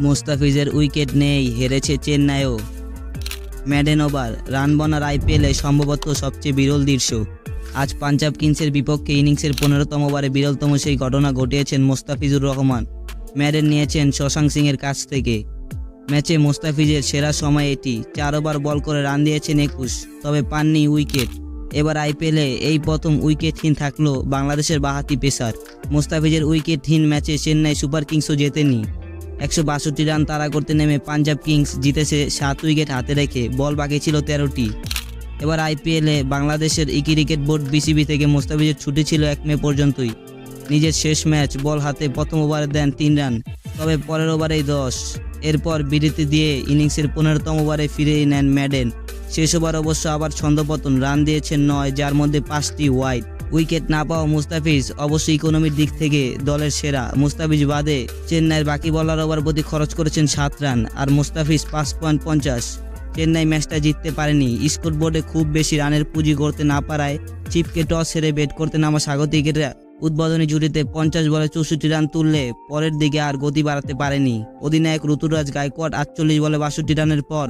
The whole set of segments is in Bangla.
মোস্তাফিজের উইকেট নেই, হেরেছে চেন্নাইও। ম্যাডেন ওভার, রান বনার আইপিএলে সম্ভবত সবচেয়ে বিরল দৃশ্য। আজ পাঞ্জাব কিংসের বিপক্ষে ইনিংসের পনেরোতম ওভারে বিরলতম সেই ঘটনা ঘটিয়েছেন মোস্তাফিজুর রহমান। ম্যাডেন নিয়েছেন শশাঙ্ক সিংয়ের কাছ থেকে। ম্যাচে মোস্তাফিজের সেরা সময় এটি। চার ওভার বল করে রান দিয়েছেন একুশ, তবে পাননি উইকেট। এবার আইপিএলে এই প্রথম উইকেটহীন থাকল বাংলাদেশের বাহাতি পেসার। মোস্তাফিজের উইকেটহীন ম্যাচে চেন্নাই সুপার কিংসও জেতেনি। একশো বাষট্টি রান তাড়া করতে নেমে পাঞ্জাব কিংস জিতেছে সাত উইকেট হাতে রেখে বল বাকি ছিল তেরোটি। এবার আইপিএলে বাংলাদেশের ক্রিকেট বোর্ড বিসিবি থেকে মোস্তাফিজের ছুটি ছিল এক মে পর্যন্তই। নিজের শেষ ম্যাচ বল হাতে প্রথম ওভারে দেন তিন রান, তবে পরের ওভারেই দশ। এরপর বিরতি দিয়ে ইনিংসের পনেরোতম ওভারে ফিরে নেন ম্যাডেন। শেষ ওভার অবশ্য আবার ছন্দপতন, রান দিয়েছেন নয়, যার মধ্যে পাঁচটি ওয়াইড উইকেট না পাওয়া মুস্তাফিজ অবশ্য ইকোনমির দিক থেকে দলের সেরা। মুস্তাফিজ বাদে চেন্নাইয়ের বাকি বলার ওভার প্রতি খরচ করেছেন সাত রান, আর মুস্তাফিজ পাঁচ পয়েন্ট পঞ্চাশ। চেন্নাই ম্যাচটা জিততে পারেনি। স্কোর বোর্ডে খুব বেশি রানের পুঁজি করতে না পারায় চিপকে টস হেরে ব্যাট করতে নামা স্বাগতিকেরা উদ্বোধনী জুটিতে পঞ্চাশ বলে চৌষট্টি রান তুললে পরের দিকে আর গতি বাড়াতে পারেনি। অধিনায়ক ঋতুরাজ গায়কোয়াড আটচল্লিশ বলে বাষট্টি রানের পর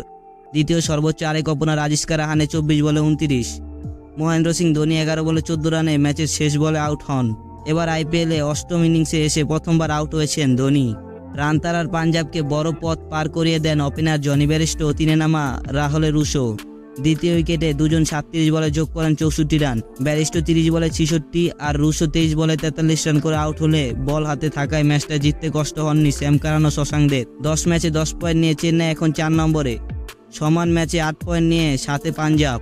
দ্বিতীয় সর্বোচ্চ আরেক ওপেনার রাজিস্কা রাহানে চব্বিশ বলে উনত্রিশ। মহেন্দ্র সিং ধোনি এগারো বলে চোদ্দ রানে ম্যাচের শেষ বলে আউট হন। এবার আইপিএলে অষ্টম ইনিংসে এসে প্রথমবার আউট হয়েছেন ধোনি। রান তারার পাঞ্জাবকে বড় পথ পার করিয়ে দেন ওপেনার জনি ব্যারিস্টো তিনে নামা রাহলে রুশো। দ্বিতীয় উইকেটে দুজন সাতত্রিশ বলে যোগ করেন চৌষট্টি রান। ব্যারিস্টো তিরিশ বলে ছিষট্টি আর রুশো তেইশ বলে তেতাল্লিশ রান করে আউট হলে বল হাতে থাকায় ম্যাচটা জিততে কষ্ট হননি স্যাম কারানো শশাঙ্কদের দশ ম্যাচে দশ পয়েন্ট নিয়ে চেন্নাই এখন চার নম্বরে। সমান ম্যাচে আট পয়েন্ট নিয়ে সাথে পাঞ্জাব।